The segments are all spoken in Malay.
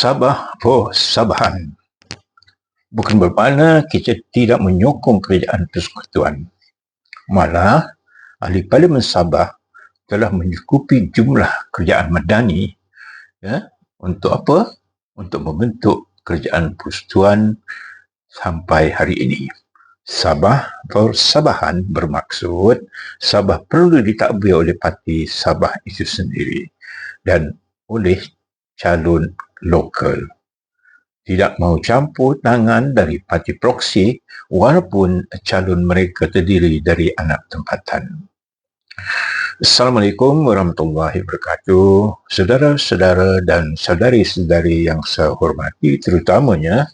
Sabah for Sabahan. Bukan bermakna kita tidak menyokong kerajaan persekutuan. Malah, ahli Parlimen Sabah telah mencukupi jumlah kerajaan madani ya, untuk apa? Untuk membentuk kerajaan persekutuan sampai hari ini. Sabah for Sabahan bermaksud Sabah perlu ditakbir oleh parti Sabah itu sendiri dan oleh calon lokal. Tidak mahu campur tangan dari parti proksi walaupun calon mereka terdiri dari anak tempatan. Assalamualaikum warahmatullahi wabarakatuh. Saudara-saudara dan saudari-saudari yang saya hormati terutamanya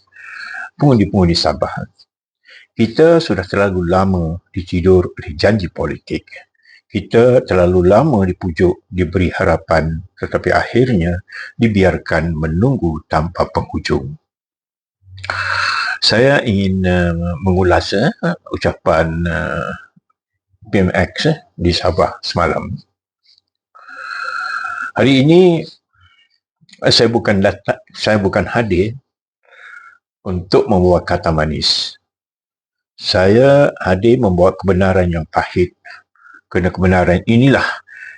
pengundi-pengundi Sabah. Kita sudah terlalu lama ditidur oleh janji politik kita terlalu lama dipujuk, diberi harapan tetapi akhirnya dibiarkan menunggu tanpa penghujung. Saya ingin uh, mengulas uh, ucapan uh, BMX uh, di Sabah semalam. Hari ini uh, saya bukan datang, saya bukan hadir untuk membawa kata manis. Saya hadir membawa kebenaran yang pahit kerana kebenaran inilah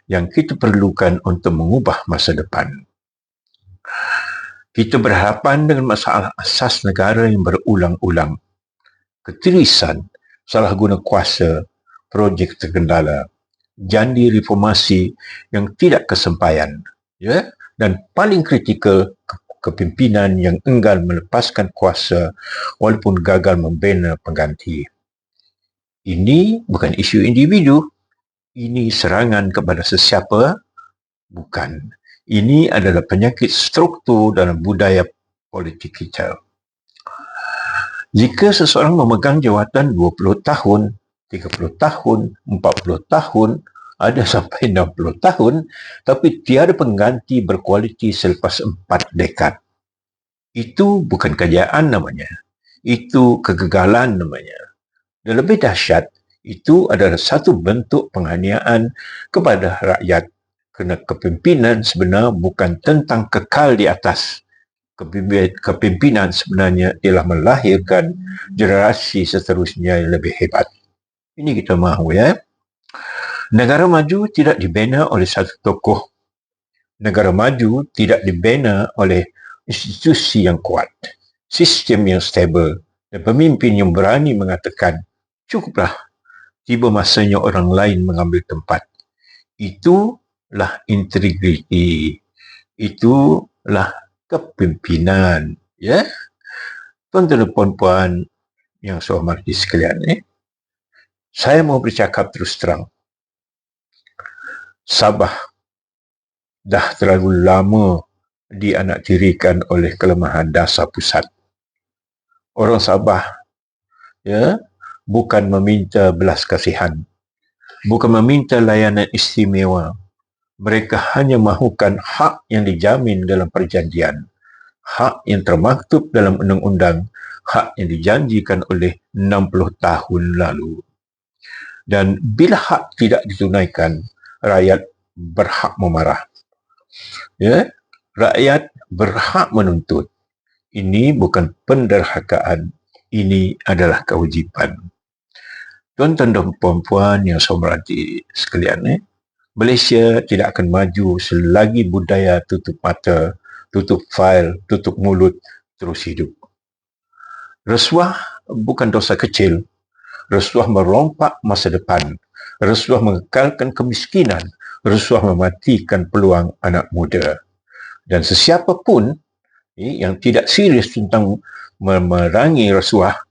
yang kita perlukan untuk mengubah masa depan. Kita berhadapan dengan masalah asas negara yang berulang-ulang. Ketirisan, salah guna kuasa, projek terkendala, janji reformasi yang tidak kesempayan, ya? dan paling kritikal kepimpinan yang enggan melepaskan kuasa walaupun gagal membina pengganti. Ini bukan isu individu, ini serangan kepada sesiapa? Bukan. Ini adalah penyakit struktur dalam budaya politik kita. Jika seseorang memegang jawatan 20 tahun, 30 tahun, 40 tahun, ada sampai 60 tahun, tapi tiada pengganti berkualiti selepas 4 dekad. Itu bukan kejayaan namanya. Itu kegagalan namanya. Dan lebih dahsyat, itu adalah satu bentuk penganiayaan kepada rakyat. Kerana kepimpinan sebenar bukan tentang kekal di atas. Kepimpinan sebenarnya ialah melahirkan generasi seterusnya yang lebih hebat. Ini kita mahu ya. Negara maju tidak dibina oleh satu tokoh. Negara maju tidak dibina oleh institusi yang kuat. Sistem yang stabil dan pemimpin yang berani mengatakan cukuplah tiba masanya orang lain mengambil tempat. Itulah integriti. Itulah kepimpinan. Ya? Tuan-tuan dan puan-puan yang saya hormati sekalian. Eh? Saya mau bercakap terus terang. Sabah dah terlalu lama dianaktirikan oleh kelemahan dasar pusat. Orang Sabah ya, bukan meminta belas kasihan, bukan meminta layanan istimewa. Mereka hanya mahukan hak yang dijamin dalam perjanjian, hak yang termaktub dalam undang-undang, hak yang dijanjikan oleh 60 tahun lalu. Dan bila hak tidak ditunaikan, rakyat berhak memarah. Ya, rakyat berhak menuntut. Ini bukan penderhakaan, ini adalah kewajipan. Tuan-tuan dan puan-puan yang saya merhati sekalian, eh, Malaysia tidak akan maju selagi budaya tutup mata, tutup fail, tutup mulut terus hidup. Rasuah bukan dosa kecil. Rasuah merompak masa depan. Rasuah mengekalkan kemiskinan. Rasuah mematikan peluang anak muda. Dan sesiapa pun eh, yang tidak serius tentang memerangi rasuah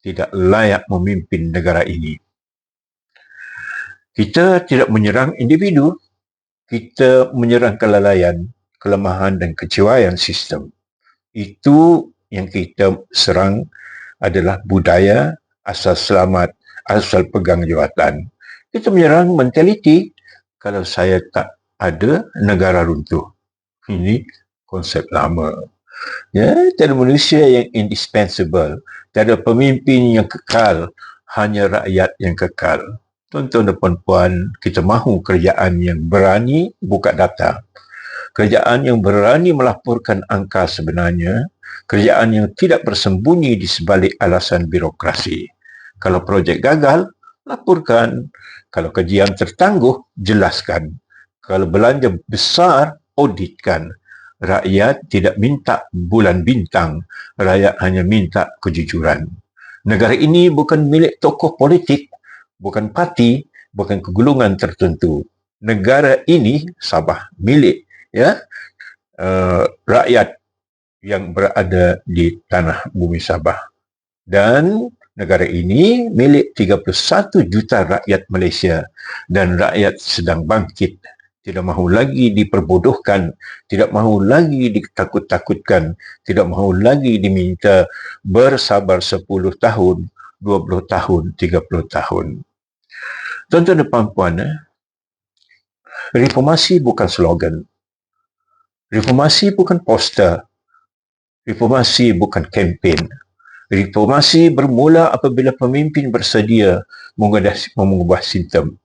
tidak layak memimpin negara ini. Kita tidak menyerang individu, kita menyerang kelalaian, kelemahan dan kecewaan sistem. Itu yang kita serang adalah budaya asal selamat, asal pegang jawatan. Kita menyerang mentaliti kalau saya tak ada negara runtuh. Ini konsep lama. Ya, tiada manusia yang indispensable. Tiada pemimpin yang kekal. Hanya rakyat yang kekal. Tuan-tuan dan puan-puan, kita mahu kerajaan yang berani buka data. kerajaan yang berani melaporkan angka sebenarnya, kerajaan yang tidak bersembunyi di sebalik alasan birokrasi. Kalau projek gagal, laporkan. Kalau kajian tertangguh, jelaskan. Kalau belanja besar, auditkan. Rakyat tidak minta bulan bintang, rakyat hanya minta kejujuran. Negara ini bukan milik tokoh politik, bukan parti, bukan kegulungan tertentu. Negara ini Sabah milik ya uh, rakyat yang berada di tanah bumi Sabah. Dan negara ini milik 31 juta rakyat Malaysia dan rakyat sedang bangkit tidak mahu lagi diperbodohkan, tidak mahu lagi ditakut-takutkan, tidak mahu lagi diminta bersabar 10 tahun, 20 tahun, 30 tahun. Tuan-tuan dan puan-puan, eh? reformasi bukan slogan. Reformasi bukan poster. Reformasi bukan kempen. Reformasi bermula apabila pemimpin bersedia mengubah sistem.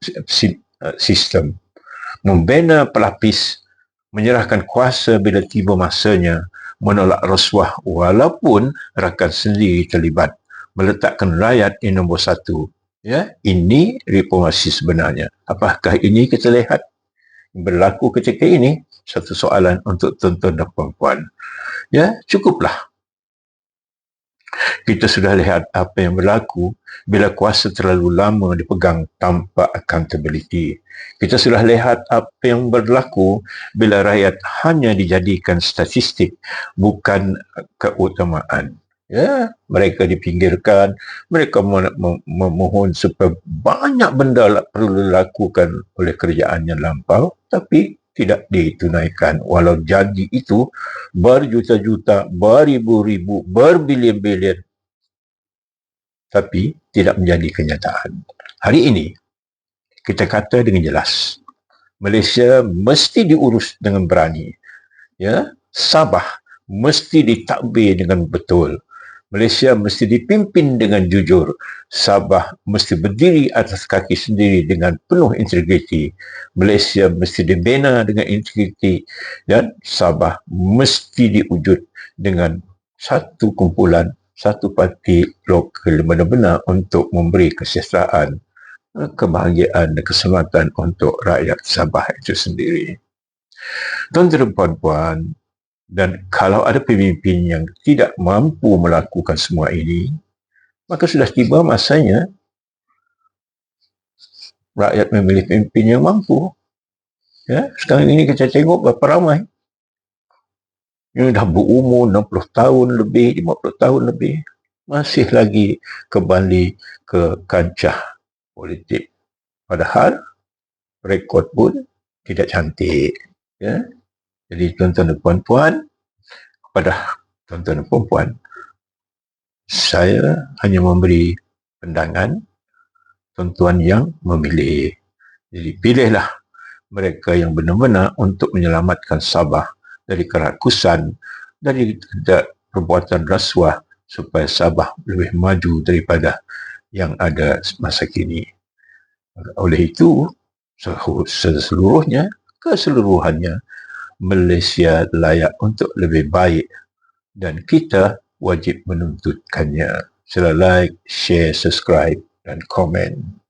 sistem membina pelapis, menyerahkan kuasa bila tiba masanya, menolak rasuah walaupun rakan sendiri terlibat, meletakkan rakyat di nombor satu. Ya, ini reformasi sebenarnya. Apakah ini kita lihat berlaku ketika ini? Satu soalan untuk tuan-tuan dan puan-puan. Ya, cukuplah kita sudah lihat apa yang berlaku bila kuasa terlalu lama dipegang tanpa accountability. Kita sudah lihat apa yang berlaku bila rakyat hanya dijadikan statistik bukan keutamaan. Ya, mereka dipinggirkan, mereka memohon supaya banyak benda perlu dilakukan oleh kerajaan yang lampau tapi tidak ditunaikan walau janji itu berjuta-juta, beribu-ribu, berbilion-bilion tapi tidak menjadi kenyataan. Hari ini kita kata dengan jelas Malaysia mesti diurus dengan berani. Ya, Sabah mesti ditakbir dengan betul. Malaysia mesti dipimpin dengan jujur. Sabah mesti berdiri atas kaki sendiri dengan penuh integriti. Malaysia mesti dibina dengan integriti dan Sabah mesti diwujud dengan satu kumpulan, satu parti lokal benar-benar untuk memberi kesejahteraan, kebahagiaan dan keselamatan untuk rakyat Sabah itu sendiri. Tuan-tuan dan puan-puan, dan kalau ada pemimpin yang tidak mampu melakukan semua ini, maka sudah tiba masanya rakyat memilih pemimpin yang mampu. Ya, sekarang ini kita tengok berapa ramai yang dah berumur 60 tahun lebih, 50 tahun lebih, masih lagi kembali ke kancah politik. Padahal rekod pun tidak cantik. Ya. Jadi tuan-tuan dan puan-puan, kepada tuan-tuan dan puan-puan, saya hanya memberi pandangan tuan-tuan yang memilih. Jadi pilihlah mereka yang benar-benar untuk menyelamatkan Sabah dari kerakusan, dari perbuatan rasuah supaya Sabah lebih maju daripada yang ada masa kini. Oleh itu, seluruhnya, keseluruhannya, Malaysia layak untuk lebih baik dan kita wajib menuntutkannya. Sila like, share, subscribe dan komen.